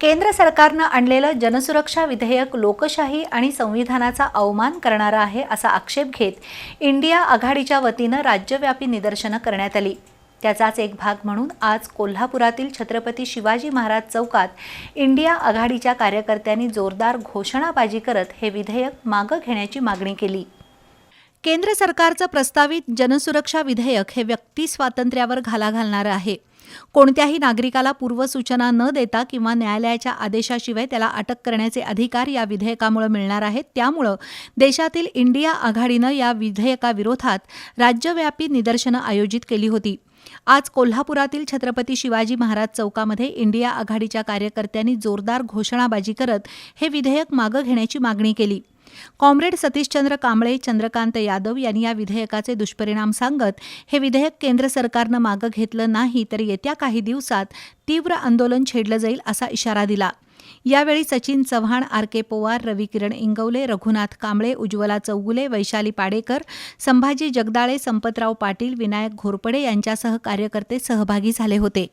केंद्र सरकारनं आणलेलं जनसुरक्षा विधेयक लोकशाही आणि संविधानाचा अवमान करणारं आहे असा आक्षेप घेत इंडिया आघाडीच्या वतीनं राज्यव्यापी निदर्शनं करण्यात आली. त्याचाच एक भाग म्हणून आज कोल्हापुरातील छत्रपती शिवाजी महाराज चौकात इंडिया आघाडीच्या कार्यकर्त्यांनी जोरदार घोषणाबाजी करत हे विधेयक मागं घेण्याची मागणी केली. केंद्र सरकारचं प्रस्तावित जनसुरक्षा विधेयक हे व्यक्ती स्वातंत्र्यावर घाला घालणारं आहे. कोणत्याही नागरिकाला पूर्वसूचना न देता किंवा न्यायालयाच्या आदेशाशिवाय त्याला अटक करण्याचे अधिकार या विधेयकामुळे मिळणार आहेत. त्यामुळं देशातील इंडिया आघाडीनं या विधेयकाविरोधात राज्यव्यापी निदर्शनं आयोजित केली होती. आज कोल्हापुरातील छत्रपती शिवाजी महाराज चौकामध्ये इंडिया आघाडीच्या कार्यकर्त्यांनी जोरदार घोषणाबाजी करत हे विधेयक मागं घेण्याची मागणी केली. कॉम्रेड सतीशचंद्र कांबळे चंद्रकांत यादव यांनी या विधेयकाचे दुष्परिणाम सांगत हे विधेयक केंद्र सरकारनं मागं घेतलं नाही तर येत्या काही दिवसात तीव्र आंदोलन छेडलं जाईल असा इशारा दिला. यावेळी सचिन चव्हाण आर के पोवार रवी किरण इंगवले रघुनाथ कांबळे उज्ज्वला चौगुले वैशाली पाडेकर संभाजी जगदाळे संपतराव पाटील विनायक घोरपडे यांच्यासह कार्यकर्ते सहभागी झाले होते.